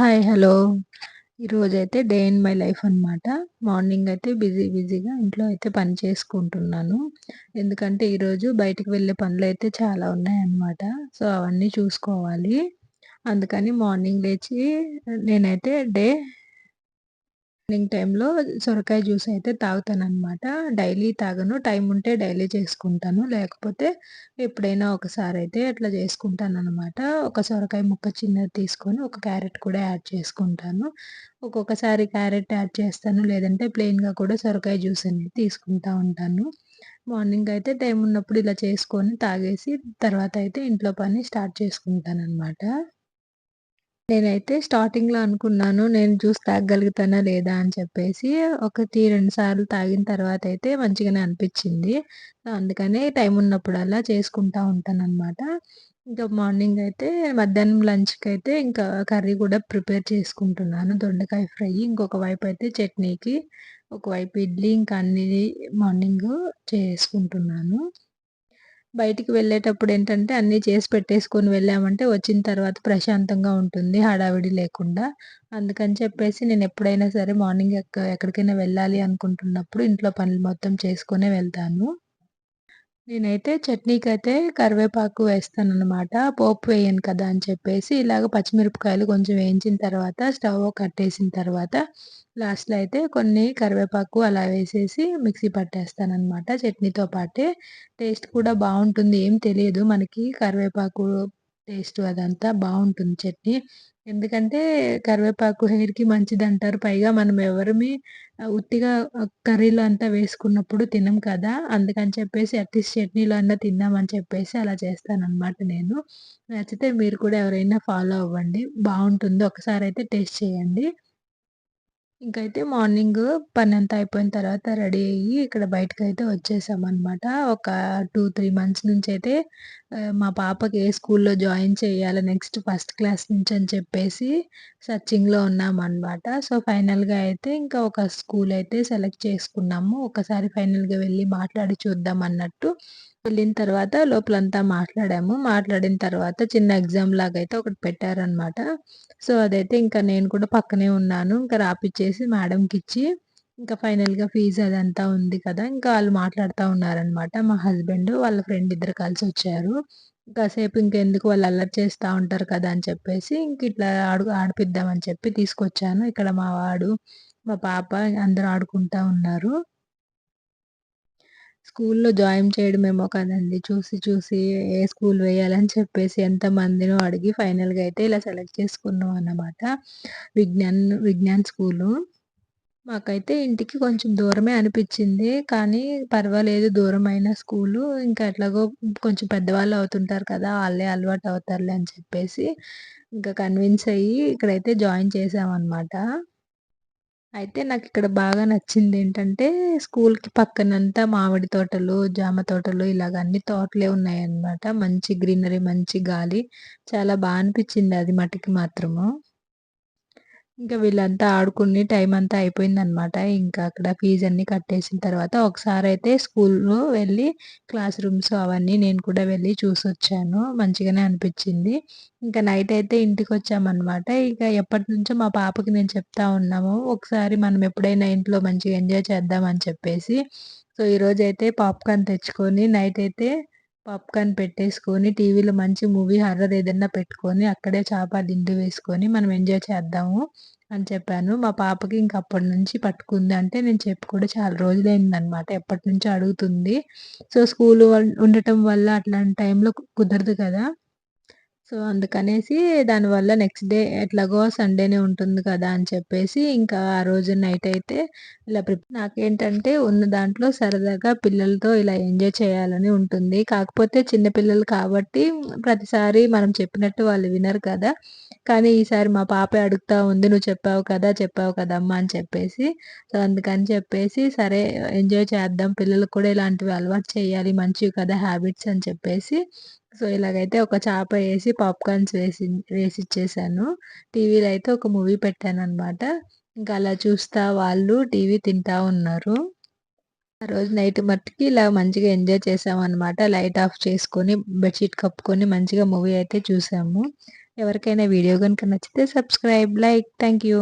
Hi hello ఈరోజైతే day in my life అనమాట morning అయితే బిజీ బిజీగా ఇంట్లో అయితే పని చేసుకుంటున్నాను. ఎందుకంటే ఈరోజు బయటకు వెళ్ళే పనులు అయితే చాలా ఉన్నాయన్నమాట. సో అవన్నీ చూసుకోవాలి. అందుకని మార్నింగ్ లేచి నేనైతే డే ఈవినింగ్ టైంలో సొరకాయ జ్యూస్ అయితే తాగుతాననమాట. డైలీ తాగను. టైం ఉంటే డైలీ చేసుకుంటాను. లేకపోతే ఎప్పుడైనా ఒకసారి అయితే అట్లా చేసుకుంటాను అనమాట ఒక సొరకాయ ముక్క చిన్నది తీసుకొని ఒక క్యారెట్ కూడా యాడ్ చేసుకుంటాను. ఒక్కొక్కసారి క్యారెట్ యాడ్ చేస్తాను. లేదంటే ప్లెయిన్‌గా కూడా సొరకాయ జ్యూస్ అనేది తీసుకుంటా ఉంటాను. మార్నింగ్ అయితే టైం ఉన్నప్పుడు ఇలా చేసుకొని తాగేసి తర్వాత అయితే ఇంట్లో పని స్టార్ట్ చేసుకుంటాననమాట. నేనైతే స్టార్టింగ్‌లో అనుకున్నాను. నేను జ్యూస్ తాగగలుగుతానా లేదా అని చెప్పేసి. ఒకటి, రెండు సార్లు తాగిన తర్వాత అయితే మంచిగానే అనిపించింది అందుకనే టైం ఉన్నప్పుడల్లా చేసుకుంటా ఉంటాననమాట. ఇంకా మార్నింగ్ అయితే మధ్యాహ్నం లంచ్కి అయితే ఇంకా కర్రీ కూడా ప్రిపేర్ చేసుకుంటున్నాను. దొండకాయ ఫ్రై. ఇంకొక వైపు అయితే చట్నీకి, ఒకవైపు ఇడ్లీ ఇంకా అన్ని మార్నింగ్ చేసుకుంటున్నాను. బయటికి వెళ్ళేటప్పుడు ఏంటంటే అన్నీ చేసి పెట్టేసుకొని వెళ్ళామంటే వచ్చిన తర్వాత ప్రశాంతంగా ఉంటుంది హడావిడి లేకుండా. అందుకని చెప్పేసి నేను ఎప్పుడైనా సరే మార్నింగ్ ఎక్క ఎక్కడికైనా వెళ్ళాలి అనుకుంటున్నప్పుడు ఇంట్లో పనులు మొత్తం చేసుకొనే వెళ్తాను. నేనైతే చట్నీకైతే కరివేపాకు వేస్తాను అనమాట పోపు వేయను కదా అని చెప్పేసి ఇలాగ పచ్చిమిరపకాయలు కొంచెం వేయించిన తర్వాత స్టవ్ కట్టేసిన తర్వాత లాస్ట్‌లో అయితే కొన్ని కరివేపాకు అలా వేసేసి మిక్సీ పట్టేస్తాననమాట చట్నీతో పాటే. టేస్ట్ కూడా బాగుంటుంది ఏం తెలియదు మనకి కరివేపాకు టేస్ట్ అదంతా బాగుంటుంది చట్నీ. ఎందుకంటే కరివేపాకు హెయిర్‌కి మంచిది అంటారు పైగా మనం ఎవరిమి ఉత్తిగా కర్రీలో అంతా వేసుకున్నప్పుడు తినం కదా! అందుకని చెప్పేసి అట్లీస్ట్ చట్నీలో అన్నా తిందామని చెప్పేసి అలా చేస్తానన్నమాట నేను. నచ్చితే మీరు కూడా ఎవరైనా ఫాలో అవ్వండి. బాగుంటుంది ఒకసారి అయితే టేస్ట్ చేయండి. ఇంకైతే మార్నింగ్ పనంతా అయిపోయిన తర్వాత రెడీ అయ్యి ఇక్కడ బయటకైతే వచ్చేసామనమాట. ఒక 2, 3 మంత్స్ నుంచయితే ఆహ్, మా పాపకి ఏ స్కూల్‌లో జాయిన్ చేయాలి నెక్స్ట్ ఫస్ట్ క్లాస్ నుంచి అని చెప్పేసి సర్చింగ్‌లో ఉన్నామనమాట. సో, ఫైనల్‌గా అయితే ఇంకా ఒక స్కూల్ అయితే సెలెక్ట్ చేసుకున్నాము. ఒకసారి ఫైనల్‌గా వెళ్ళి మాట్లాడి చూద్దాం అన్నట్టు వెళ్ళిన తర్వాత లోపలంతా మాట్లాడాము. మాట్లాడిన తర్వాత చిన్న ఎగ్జామ్ లాగైతే ఒకటి పెట్టారనమాట. సో, అదైతే ఇంకా నేను కూడా పక్కనే ఉన్నాను. ఇంకా రాపిచ్చేసి మేడంకిచ్చి ఇంకా ఫైనల్‌గా ఫీజు అదంతా ఉంది కదా! ఇంకా వాళ్ళు మాట్లాడుతా ఉన్నారనమాట. మా హస్బెండ్, వాళ్ళ ఫ్రెండ్ ఇద్దరు కలిసి వచ్చారు కాసేపు ఇంకెందుకు వాళ్ళు అల్లరి చేస్తా ఉంటారు కదా! అని చెప్పేసి ఇంక ఇట్లా ఆడు ఆడిపిద్దామని చెప్పి తీసుకొచ్చాను. ఇక్కడ మా వాడు, మా పాప అందరూ ఆడుకుంటా ఉన్నారు. స్కూల్‌లో జాయిన్ చేయడమేమో కదండీ! చూసి చూసి ఏ స్కూల్ వేయాలని చెప్పేసి ఎంతమందినో అడిగి ఫైనల్‌గా అయితే ఇలా సెలెక్ట్ చేసుకున్నాం అన్నమాట. విజ్ఞాన్ విజ్ఞాన్ స్కూలు. మాకైతే ఇంటికి కొంచెం దూరమే అనిపిచ్చింది. కానీ పర్వాలేదు దూరమైన స్కూలు ఇంకా ఎట్లాగో కొంచెం పెద్దవాళ్ళు అవుతుంటారు కదా! ఆళ్ళే అలవాటు అవుతారులే అని చెప్పేసి ఇంకా కన్విన్స్ అయ్యి ఇక్కడైతే జాయిన్ చేశామనమాట. అయితే నాకిక్కడ బాగా నచ్చింది ఏంటంటే స్కూల్‌కి పక్కనంతా మామిడి తోటలు, జామ తోటలు ఇలాగ అన్ని తోటలే ఉన్నాయన్నమాట. మంచి గ్రీనరీ, మంచి గాలి. చాలా బా అనిపిచ్చింది అది మటికి మాత్రము. ఇంకా వీళ్ళంతా ఆడుకుని టైం అంతా అయిపోయిందనమాట. ఇంకా అక్కడ ఫీజు అన్నీ కట్టేసిన తర్వాత ఒకసారి అయితే స్కూల్‌లో వెళ్ళి క్లాస్ రూమ్స్ అవన్నీ నేను కూడా వెళ్ళి చూసొచ్చాను. మంచిగానే అనిపించింది ఇంకా నైట్ అయితే ఇంటికి ఇంటికొచ్చామనమాట. ఇక ఎప్పటినుంచో మా పాపకి నేను చెప్తా ఉన్నాము. ఒకసారి మనం ఎప్పుడైనా ఇంట్లో మంచిగా ఎంజాయ్ చేద్దామని చెప్పేసి. సో, ఈరోజైతే పాప్‌కార్న్ తెచ్చుకొని నైట్ అయితే పాప్‌కార్న్ పెట్టేసుకొని టీవీలో మంచి మూవీ హర్రర్ ఏదైనా పెట్టుకొని అక్కడే చేప దిండు వేసుకొని మనం ఎంజాయ్ చేద్దాము అని చెప్పాను. మా పాపకి ఇంక అప్పటినుంచి పట్టుకుంది. అంటే నేను చెప్పి కూడా చాలా రోజులయిందనమాట. ఎప్పటినుంచో అడుగుతుంది. సో, స్కూలు ఉండటం వల్ల అట్లాంటి టైంలో కుదరదు కదా! సో, అందుకనేసి దానివల్ల నెక్స్ట్ డే ఎట్లాగో సండేనే ఉంటుంది కదా! అని చెప్పేసి ఇంకా ఆ రోజు నైట్ అయితే ఇలా ప్రిప్ నాకేంటంటే ఉన్న దాంట్లో సరదాగా పిల్లలతో ఇలా ఎంజాయ్ చేయాలని ఉంటుంది. కాకపోతే చిన్నపిల్లలు కాబట్టి ప్రతిసారి మనం చెప్పినట్టు వాళ్ళు వినరు కదా! కానీ ఈసారి మా పాప అడుగుతా ఉంది. "నువ్వు చెప్పావు కదా! చెప్పావు కదమ్మా" అని చెప్పేసి. సో, అందుకని చెప్పేసి సరే ఎంజాయ్ చేద్దాం. పిల్లలు కూడా ఇలాంటివి అలవాటు చేయాలి. మంచివి కదా హ్యాబిట్స్ అని చెప్పేసి సో, ఇలాగైతే ఒక చేప వేసి పాప్‌కార్న్స్ వేసి వేసిచ్చేసాను. టీవీలో అయితే ఒక మూవీ పెట్టాను అనమాట ఇంకా అలా చూస్తా వాళ్ళు టీవీ తింటా ఉన్నారు. ఆ రోజు నైట్ మట్టుకి ఇలా మంచిగా ఎంజాయ్ చేసామన్నమాట లైట్ ఆఫ్ చేసుకొని, బెడ్‌షీట్ కప్పుకొని మంచిగా మూవీ అయితే చూసాము. ఎవరికైనా వీడియో కనుక నచ్చితే సబ్స్క్రైబ్ లైక్ థ్యాంక్ యూ